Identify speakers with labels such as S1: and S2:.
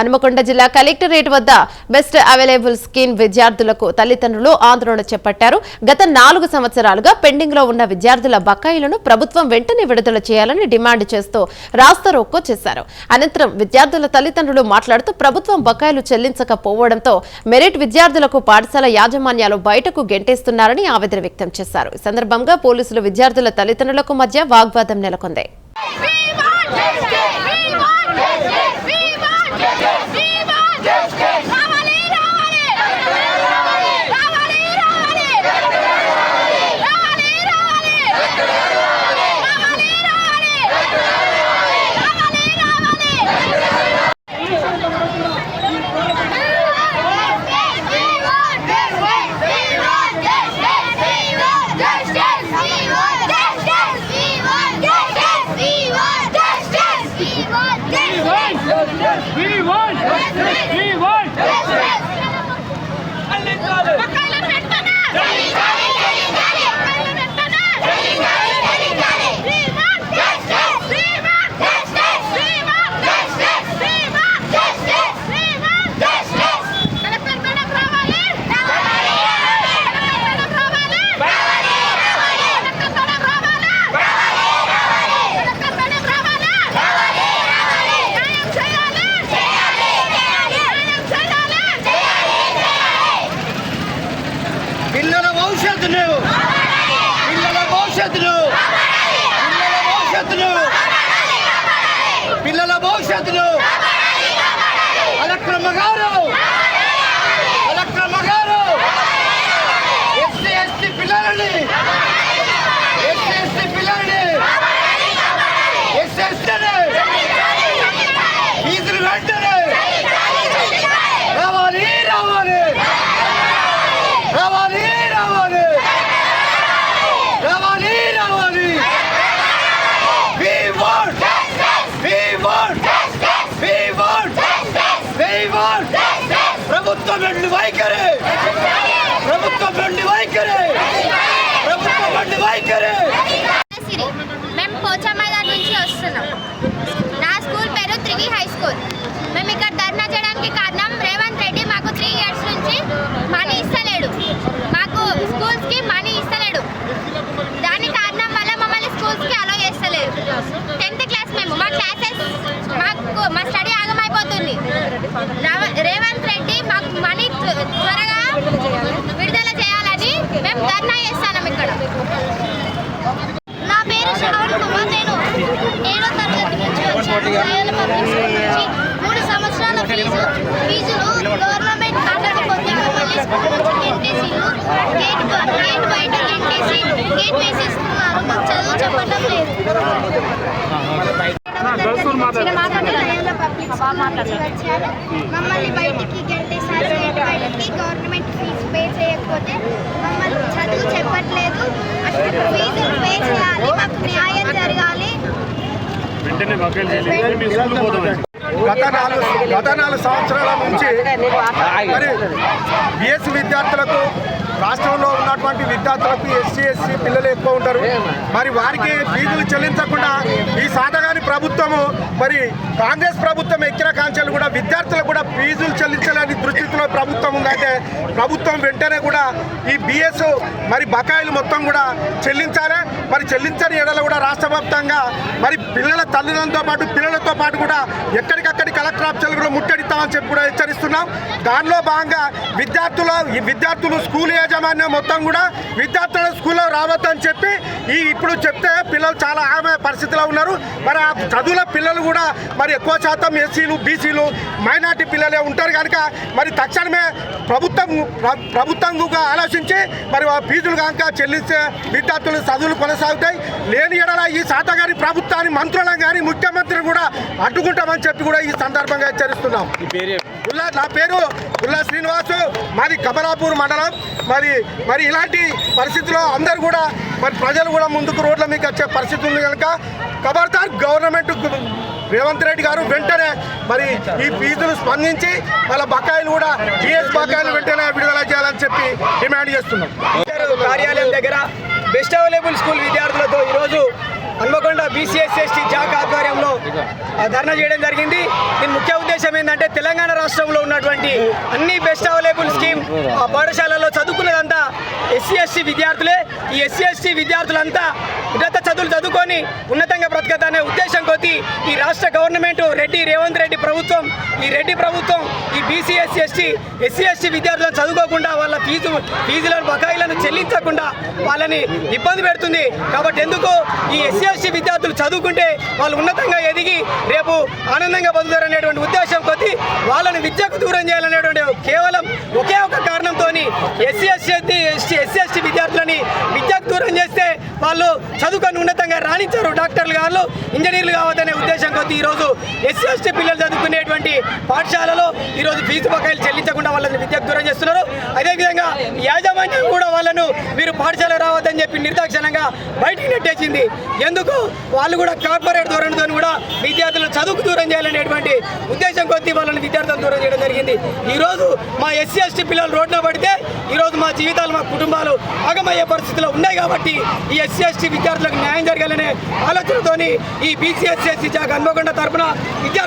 S1: హనుమకొండ జిల్లా కలెక్టరేట్ వద్ద best available scheme విద్యార్థులకు తల్లిదండ్రులు ఆందోళన చేపట్టారు. గత నాలుగు సంవత్సరాలుగా పెండింగ్లో ఉన్న విద్యార్థుల బకాయిలను ప్రభుత్వం వెంటనే విడుదల చేయాలని డిమాండ్ చేస్తూ రాస్తా చేశారు. అనంతరం విద్యార్థుల తల్లిదండ్రులు మాట్లాడుతూ ప్రభుత్వం బకాయిలు చెల్లించకపోవడంతో మెరిట్ విద్యార్థులకు పాఠశాల యాజమాన్యాలు బయటకు గెంటేస్తున్నారని ఆవేదన వ్యక్తం చేశారు. ఈ సందర్భంగా పోలీసులు విద్యార్థుల తల్లిదండ్రులకు మధ్య వాగ్వాదం నెలకొంది.
S2: yes, yes. We want
S3: భవిష్యత్తును. పిల్లల భవిష్యత్తును. పిల్లల భవిష్యత్తును. పిల్లల భవిష్యత్తును.
S2: మేము పోచమ్మైదాన్ నుంచి వస్తున్నాం. నా స్కూల్ పేరు త్రివి హై స్కూల్. మేము ఇక్కడ ధర్నా చేయడానికి కారణం రేవంత్ రెడ్డి మాకు త్రీ ఇయర్స్ నుంచి మనీ ఇస్తలేడు. మాకు స్కూల్స్కి మనీ ఇస్తలేడు. దాని కారణం వల్ల మమ్మల్ని స్కూల్స్కి అలో చేస్తలేదు టెన్త్ క్లాస్ మేము. మా క్లాసెస్ మాకు మా స్టడీ ఆగమైపోతుంది. రేవంత్ రెడ్డి మాకు మనీ త్వరగా ధర్నా చేస్తాం ఇక్కడ. నా పేరు శ్రవణ్ కుమార్. నేను ఏడో తరగతి నుంచి వచ్చాను. రాయల పబ్లిక్ స్కూల్ నుంచి మూడు సంవత్సరాల ఫీజు ఫీజులు గవర్నమెంట్ కట్టకపోతే మమ్మల్ని స్కూల్ నుంచి గెంటేసిళ్ళు గేట్ గేట్ బయట గెంటేసి గేట్ వేసేస్తున్నారు. మాకు చదువు చెప్పడం లేదు. మమ్మల్ని బయటికి గెంటేశారు గేట్ బయటకి గవర్నమెంట్ ఫీజు పే చేయకపోతే మమ్మల్ని చదువు చెప్పట్లేదు అసలు ఫీజులు పే చేయాలి మాకు న్యాయం జరగాలి
S4: వెంటనే బకాయిలు చెల్లించాలి మీ స్కూల్ పోతామని
S3: గత నాలుగు గత నాలుగు సంవత్సరాల నుంచి మరి బిఎస్సి విద్యార్థులకు రాష్ట్రంలో ఉన్నటువంటి విద్యార్థులకు ఎస్సీ ఎస్సీ పిల్లలు ఎక్కువ ఉంటారు. మరి వారికి ఫీజులు చెల్లించకుండా ఈ సాధగాని ప్రభుత్వము మరి కాంగ్రెస్ ప్రభుత్వం ఎక్కిన కాంక్షలు కూడా విద్యార్థులకు కూడా ఫీజులు చెల్లించలేని దృష్టిలో ప్రభుత్వం ఉందంటే ప్రభుత్వం వెంటనే కూడా ఈ బిఎస్ మరి బకాయిలు మొత్తం కూడా చెల్లించాలి. మరి చెల్లించని ఎడల కూడా రాష్ట్ర వ్యాప్తంగా మరి పిల్లల తల్లిదండ్రులతో పాటు పిల్లలతో పాటు కూడా ఎక్కడ ఎక్కడికక్కడి కలెక్టర్ ఆఫీసులు కూడా ముట్టడిస్తామని చెప్పి కూడా హెచ్చరిస్తున్నాం. దానిలో భాగంగా విద్యార్థులు ఈ విద్యార్థులు స్కూల్ యాజమాన్యం మొత్తం కూడా విద్యార్థుల స్కూల్లో రావద్దని చెప్పి ఈ ఇప్పుడు చెప్తే పిల్లలు చాలా ఆమె పరిస్థితిలో ఉన్నారు. మరి ఆ చదువుల పిల్లలు కూడా మరి ఎక్కువ శాతం ఎస్సీలు బీసీలు మైనార్టీ పిల్లలే ఉంటారు కనుక మరి తక్షణమే ప్రభుత్వం ప్ర- ప్రభుత్వంగా ఆలోచించి మరి ఫీజులు కనుక చెల్లిస్తే విద్యార్థులు చదువులు కొనసాగుతాయి. లేని ఎడల ఈ శాతగారి ప్రభుత్వాన్ని మంత్రులను కానీ ముఖ్యమంత్రిని కూడా అడ్డుకుంటామని చెప్పి కూడా ఈ సందర్భంగా హెచ్చరిస్తున్నాం. ఉల్లా నా పేరు ఉల్లా శ్రీనివాసు. మాది కమలాపూర్ మండలం. మరి మరి ఇలాంటి పరిస్థితిలో అందరూ కూడా మరి ప్రజలు కూడా ముందుకు రోడ్ల మీకు వచ్చే పరిస్థితి ఉంది కనుక ఖబర్దార్ గవర్నమెంట్ రేవంత్ రెడ్డి గారు వెంటనే మరి ఈ ఫీజులు స్పందించి వాళ్ళ బకాయిలు కూడా జిఎస్ బకాయిలు వెంటనే విడుదల చేయాలని చెప్పి డిమాండ్ చేస్తున్నాం.
S5: కార్యాలయం దగ్గర best available school Hanamkonda BCs ST JAC ఆధ్వర్యంలో ధర్నా చేయడం జరిగింది. దీని ముఖ్య ఉద్దేశం ఏంటంటే తెలంగాణ రాష్ట్రంలో ఉన్నటువంటి అన్ని బెస్ట్ అవైలబుల్ స్కీమ్ ఆ పాఠశాలలో చదువుకున్నదంతా ఎస్సీ ఎస్టీ విద్యార్థులే ఈ ఎస్సీ ఎస్టీ విద్యార్థులంతా ఉన్నత చదువులు చదువుకొని ఉన్నతంగా బ్రతకదనే ఉద్దేశం కొద్దీ ఈ రాష్ట్ర గవర్నమెంట్ రెడ్డి రేవంత్ రెడ్డి ప్రభుత్వం ఈ రెడ్డి ప్రభుత్వం ఈ BC SC ST SC ST విద్యార్థులను చదువుకోకుండా వాళ్ళ ఫీజు ఫీజులను బకాయిలను చెల్లించకుండా వాళ్ళని ఇబ్బంది పెడుతుంది. కాబట్టి ఎందుకు ఈ ఎస్సీ ఎస్టీ విద్యార్థులు చదువుకుంటే వాళ్ళు ఉన్నతంగా ఎదిగి రేపు ఆనందంగా పొందుతారనేటువంటి ఉద్దేశం కొద్దీ వాళ్ళని విద్యకు దూరం చేయాలనేటువంటి కేవలం ఒకే ఒక కారణంతో SC SC ST SC ST విద్యార్థులని విద్యకు దూరం చేస్తే వాళ్ళు చదువుకొని ఉన్నతంగా రాణించారు. డాక్టర్లు కావాలి ఇంజనీర్లు కావద్దనే ఉద్దేశం కొద్ది ఈరోజు ఎస్సీ ఎస్టీ పిల్లలు చదువుకునేటువంటి పాఠశాలలో ఈరోజు ఫీజు బకాయిలు చెల్లించకుండా వాళ్ళని విద్యకు దూరం చేస్తున్నారు. అదేవిధంగా యాజమాన్యం కూడా వాళ్ళను మీరు పాఠశాల రావద్దని చెప్పి నిర్దాక్షణంగా బయటికి నెట్టేసింది. ఎందుకు? వాళ్ళు కూడా కార్పొరేట్ ధోరణితో కూడా విద్యార్థులను చదువుకు దూరం చేయాలనేటువంటి ఉద్దేశం కొద్ది వాళ్ళని విద్యార్థులను దూరం చేయడం జరిగింది. ఈరోజు మా ఎస్సీ ఎస్టీ పిల్లలు రోడ్డున పడితే ఈరోజు మా జీవితాలు మా కుటుంబాలు ఆగమయ్యే పరిస్థితిలో ఉన్నాయి కాబట్టి ఈ ఎస్సీ ఎస్టీ విద్యార్థులకు న్యాయం జరగాలనే ఆలోచనతోని ఈ బీసీఎస్సీ జాగ్ హన్మకొండ తరపున విద్యార్థులు